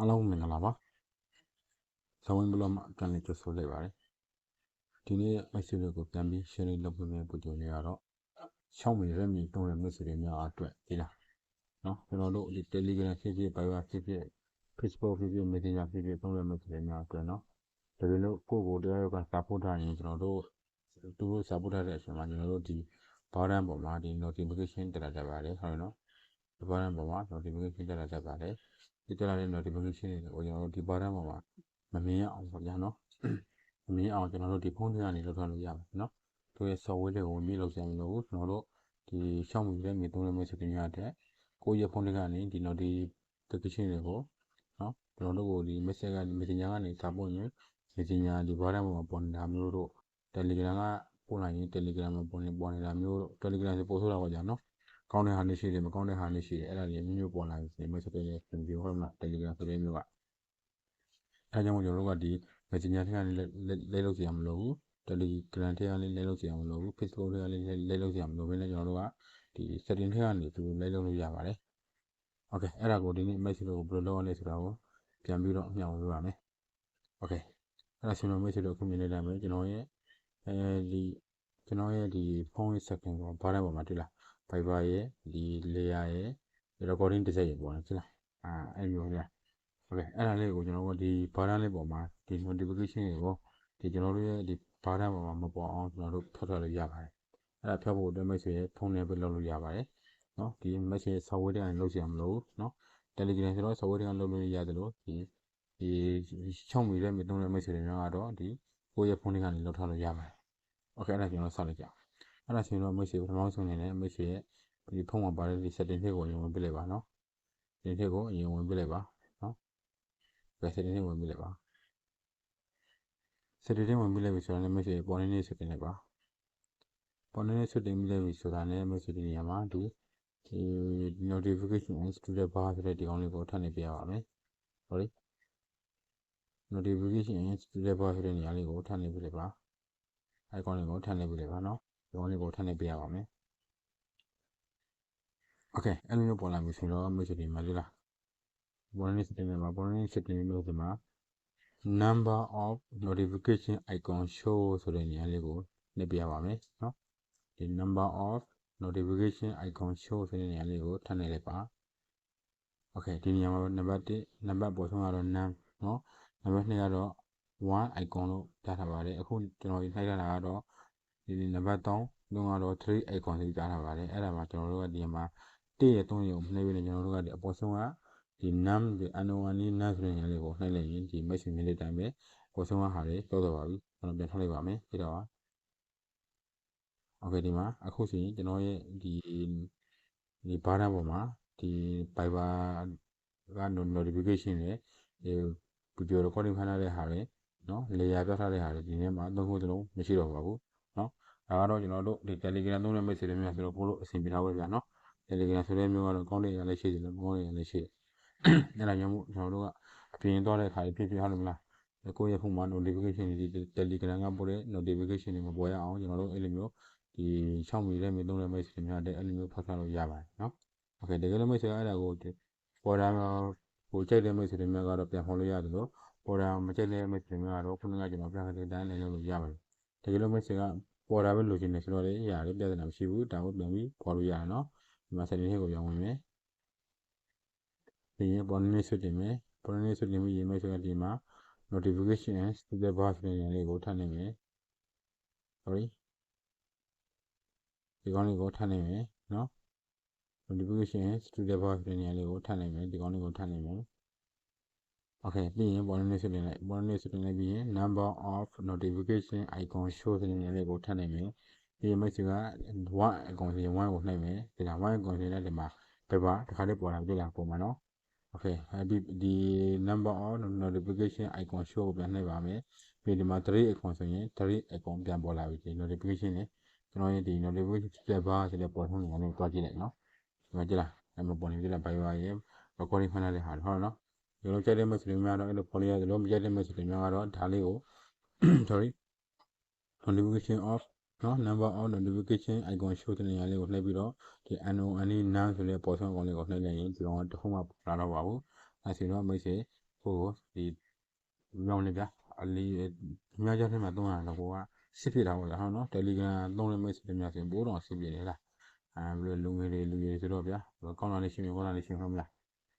အားလုံးမင်္ဂလာပါဇဝင်ဘလော့မှာပြန်လည်ကြိုဆိုလိုက်ပါတယ်ဒီနေ့အစီအစဉ်ကိုပြန်ပြီး share လုပ်ပေးမယ့်ပုံစံလေးကတော့6မီရက်မီတုံးတဲ့မိတ်ဆွေတွေများအတွက်ဒီလားနော်ကျွန်တော်တို့ဒီ Telegram ဖြစ်ဖြစ် Viber ဖြစ်ဖြစ် Facebook ဖြစ်ဖြစ် Messenger ဖြစ်ဖြစ်တုံးတဲ့မိတ်ဆွေတွေများအတွက်နော်ဒါပေမဲ့ကိုယ့်ကိုတရားရောက်က support ထားရင်ကျွန်တော်တို့သူတို့ support ထားတဲ့အချိန်မှာကျွန်တော်တို့ဒီဘားတန်းပေါ်မှာဒီ notification တက်လာကြပါတယ်ဟုတ်နော်ဒီဘားတန်းပေါ်မှာ notification တက်လာကြပါတယ် ဒီတက်လာတဲ့ notification တွေကိုကျွန်တော်တို့ဒီဘားတန်းပေါ်မှာမမြင်ရအောင်ပေါ့ဗျာနော်မမြင်အောင်ကျွန်တော်တို့ဒီဖုန်းထဲကနေလုပ်ထားလို့ရပါတယ်နော်သူရဲ့ software တွေကိုဝင်ပြီးလုပ်ကြမလို့ကျွန်တော်တို့ဒီရှောင်းမီတဲ့မြေသုံးတဲ့ message တွေများတဲ့ကိုယ့်ရဲ့ဖုန်းထဲကနေဒီ notification တွေကိုနော်ကျွန်တော်တို့ကိုဒီ message က messenger ကနေစာပို့ရင် messenger ဒီဘားတန်းပေါ်မှာပေါ်နေတာမျိုးတို့ telegram ကပို့လိုက်ရင် telegram မှာပေါ်နေပေါ်နေတာမျိုးတို့ telegram ဆိုပို့ဆိုတာပေါ့ဗျာနော် ကောင်းတဲ့ဟာနေရှိတယ်မကောင်းတဲ့ဟာနေရှိတယ်အဲ့ဒါတွေမျိုးမျိုးပေါ်လာပြီဆိုရင် message တွေပြန်ပြီးဟုတ်မလား telegram ဆိုတဲ့မျိုးကအဲကြောင့်မို့ကျွန်တော်တို့ကဒီ messenger ထဲကနေလဲလို့စရာမလိုဘူး telegram ထဲကနေလဲလို့စရာမလိုဘူး facebook ထဲကနေလဲလို့စရာမလိုဘဲနဲ့ကျွန်တော်တို့ကဒီ setting ထဲကနေသူလဲလို့လို့ရပါတယ် okay အဲ့ဒါကိုဒီနေ့ message ကိုဘယ်လိုလုပ်ရလဲဆိုတာကိုပြန်ပြီးတော့အမြောက်ပြောရမယ် okay အဲ့ဒါဆိုတော့ message ကိုခုမြင်နေလိုက်မယ်ကျွန်တော်ရဲ့အဲဒီကျွန်တော်ရဲ့ဒီဖုန်းရဲ့ second ကိုဘားတဲ့ပုံမှာတွေ့လား Viber ရဲ့ဒီ layer ရဲ့ recording တစ်ချက်ရဲ့ပေါ့နော်ကြည့်လားအာအဲ့မျိုးလား okay အဲ့ဒါလေးကိုကျွန်တော်တို့ဒီဘားတန်းလေးပေါ်မှာဒီ notification တွေကိုဒီကျွန်တော်တို့ရဲ့ဒီဘားတန်းပေါ်မှာမပေါ်အောင်ကျွန်တော်တို့ဖြတ်ထွက်လို့ရပါတယ်အဲ့ဒါဖြတ်ဖို့အတွက် message ရဲ့ဖုန်းထဲပဲလုပ်လို့ရပါတယ်နော်ဒီ message ရဲ့ software တွေကနေလုပ်စီရမလို့နော် Telegram ဆိုတော့ software တွေကလုပ်လို့ရတယ်လို့ဒီဒီ6မီတဲ့မြေသုံးတဲ့ message တွေများကတော့ဒီကိုယ့်ရဲ့ဖုန်းထဲကနေလုပ်ထားလို့ရပါတယ် okay အဲ့ဒါကျွန်တော်ဆက်လိုက်ကြအောင် အဲ့ဒါဆိုရင်တော့ message ပထမဆုံးအနေနဲ့ message ရဲ့ဒီဖုန်းမှာပါတဲ့ဒီ setting တွေကိုအရင်ဝင်ပြလိုက်ပါနော် setting တွေကိုအရင်ဝင်ပြလိုက်ပါနော် okay setting တွေဝင်ပြလိုက်ပါ setting တွေဝင်ပြလိုက်ပြီဆိုတာနဲ့ message ပေါ်နေတဲ့ setting တွေပါပေါ်နေတဲ့ setting ပြလိုက်ပြီဆိုတာနဲ့ message တွေနေရာမှာဒီဒီ notification student bar ဆိုတဲ့ဒီကောင်လေးကိုထပ်နေပြရပါမယ် sorry notification student bar ဆိုတဲ့နေရာလေးကိုထပ်နေပြလိုက်ပါ icon လေးကိုထပ်နေပြလိုက်ပါနော် ဒီကောင်လေးကိုထပ်နေပြရပါမယ် okay အဲ့လိုမျိုးပေါ်လာပြီဆိုတော့ message တွေမှာလေလားပေါ်နေတဲ့ setting တွေမှာပေါ်နေတဲ့ setting မျိုးတွေမှာ number of notification icon show ဆိုတဲ့နေရာလေးကိုနှိပ်ပြရပါမယ်နော်ဒီ number of notification icon show ဆိုတဲ့နေရာလေးကိုထပ်နေလိုက်ပါ okay ဒီနေရာမှာနံပါတ်1နံပါတ်ပေါ်ဆုံးကတော့ none နော်နံပါတ်2ကတော့1 icon လို့ပြထားပါတယ်အခုကျွန်တော်ဒီနှိုက်ထားတာကတော့ ဒီနံပါတ်3လုံးကတော့3 icon ဆိုပြထားပါတယ်အဲ့ဒါမှာကျွန်တော်တို့ကဒီမှာ1ရဲ့3ရဲ့ကိုနှိပ်ပြီးကျွန်တော်တို့ကဒီအပေါ်ဆုံးကဒီ num ဒီ unknown နီး num ဆိုတဲ့နေရာလေးကိုနှိပ်လိုက်ရင်ဒီ message မြင်တဲ့အတိုင်းပဲပေါ်ဆုံးကဟာတွေပြောတော့ပါပြီကျွန်တော်ပြန်ထုတ်လိုက်ပါမယ်ပြီးတော့ okay ဒီမှာအခုဆိုရင်ကျွန်တော်ရဲ့ဒီဒီဘားတန်းပေါ်မှာဒီ Viber က notification နဲ့ဒီ video recording ဖမ်းထားတဲ့ဟာတွေနော် layer ပြထားတဲ့ဟာတွေဒီနေ့မှာသုံးခုစလုံးမရှိတော့ပါဘူးနော် ဒါကတော့ကျွန်တော်တို့ဒီ Telegram သုံးတဲ့ message တွေများဆိုတော့ပို့လို့အဆင်ပြေတာပဲဗျာနော် Telegram ဆိုတဲ့မျိုးကတော့ကောင်းတဲ့ရလည်းရှိတယ်လို့မကောင်းတဲ့ရလည်းရှိတယ်အဲ့ဒါကြောင့်မို့ကျွန်တော်တို့ကအပြင်သွားတဲ့ခါဖြစ်ဖြစ်ဟုတ်လို့မလားကိုယ့်ရဲ့ဖုန်းမှာ notification တွေဒီ Telegram ကပို့တဲ့ notification တွေမပေါ်ရအောင်ကျွန်တော်တို့အဲ့လိုမျိုးဒီ6မီတဲ့မြေသုံးတဲ့ message တွေများတဲ့အဲ့လိုမျိုးဖတ်ထားလို့ရပါတယ်နော် okay တကယ်လို့ message အဲ့ဒါကိုပေါ်တာကိုကြိုက်တဲ့ message တွေများကတော့ပြန်ဖော်လို့ရတယ်လို့ပေါ်တာမကြိုက်တဲ့ message တွေများကတော့ခုနကကျွန်တော်ပြန်ခဲ့တဲ့အတိုင်းလည်းလုပ်လို့ရပါတယ်တကယ်လို့ message က ပေါ်တာပဲလိုချင်တယ်ဆိုတော့လေရတယ်ပြဿနာမရှိဘူးဒါကိုပြန်ပြီးပေါ်လို့ရတယ်နော်ဒီမှာ setting ကိုပြောင်းဝင်မယ်ပြီးရင်ပေါ်နေဆွတင်မယ်ပေါ်နေဆွတင်ပြီးရေးမယ်ဆိုရင်ဒီမှာ notification and student bar ဆိုတဲ့နေရာလေးကိုထပ်နေမယ် sorry ဒီကောင်းလေးကိုထပ်နေမယ်နော် notification student bar ဆိုတဲ့နေရာလေးကိုထပ်နေမယ်ဒီကောင်းလေးကိုထပ်နေမယ် okay ပြီးရင်ပေါ်နေဆွတင်လိုက်ပေါ်နေဆွတင်လိုက်ပြီးရင် number of notification icon show ဆိုတဲ့နေရာလေးကိုထပ်နေမယ်ဒီ message က1 icon စီ1ကိုနှိပ်မယ်ဒီက1 icon စီနဲ့ဒီမှာ paper တခါလေးပေါ်လာပြီလားပုံမှာနော် okay အဲဒီဒီ number of notification icon show ကိုပြန်နှိပ်ပါမယ်ပြီးဒီမှာ3 icon ဆိုရင်3 icon ပြန်ပေါ်လာပြီဒီ notification နဲ့ကျွန်တော်ရဲ့ဒီ notification server ဆိုတဲ့ပေါ်ထုံးနေရာလေးတွားကြည့်လိုက်နော်ဒီမှာကြည့်လားအဲ့မှာပေါ်နေကြည့်လား Viber ရဲ့ recording ဖမ်းတဲ့ဟာဟုတ်နော် ဒီလိုကြိုက်တဲ့ message တွေများတော့အဲ့လိုပေါ်လိုက်ရတယ်လို့မကြိုက်တဲ့ message တွေများကတော့ဒါလေးကို sorry notification off နော် number of notification icon show တဲ့နေရာလေးကိုနှိပ်ပြီးတော့ဒီ unknown any none ဆိုတဲ့ပေါ်ဆုံးကောင်လေးကိုနှိပ်လိုက်ရင်ဒီကောင်ကတစ်ခုမှလာတော့ပါဘူးအဲဆိုတော့ message ကိုကိုဒီမြောင်းနေဗျာအလီအများကြီးထဲမှာသုံးရတော့ကိုကစစ်ဖြစ်တာပေါ့ဗျာဟုတ်နော် Telegram သုံးတဲ့ message တွေများဆိုရင်ပိုးတော့အဆင်ပြေနေလားအဲဘယ်လိုလူငယ်တွေလူငယ်တွေဆိုတော့ဗျာဘယ်လိုကောင်းတာလေးရှင်းပြကောင်းတာလေးရှင်းဟုတ်မလား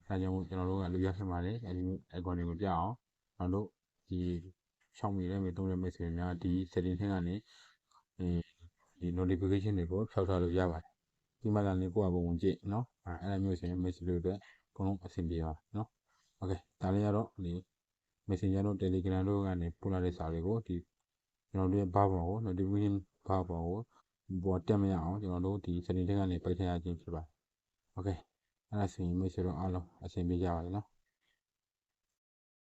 အဲကြောင့်မို့ကျွန်တော်တို့ကလူရဖြစ်မှာလေအဲဒီအကောင့်တွေကိုပြအောင်ကျွန်တော်တို့ဒီရှောင်းမီတဲ့မြေသုံးတဲ့ message တွေများဒီ setting ထက်ကနေဒီ notification တွေကိုဖြောက်ထားလို့ရပါတယ်ဒီမှာလည်းကိုယ့်အဘဝင်ကြည့်နော်အဲအဲ့လိုမျိုးဆိုရင် message တွေအတွက်အကုန်လုံးအဆင်ပြေပါနော်โอเคဒါလေးကတော့ဒီ messenger တို့ telegram တို့ကနေပို့လာတဲ့စာတွေကိုဒီကျွန်တော်တို့ရဲ့ဘာပေါ်ကို notification ဘာပေါ်ကိုပေါ်တက်မရအောင်ကျွန်တော်တို့ဒီ setting တွေကနေပိတ်ထားရခြင်းဖြစ်ပါတယ်โอเค အဲ့ဒါဆိုရင် message တော့အားလုံးအဆင်ပြေကြပါပြီနော်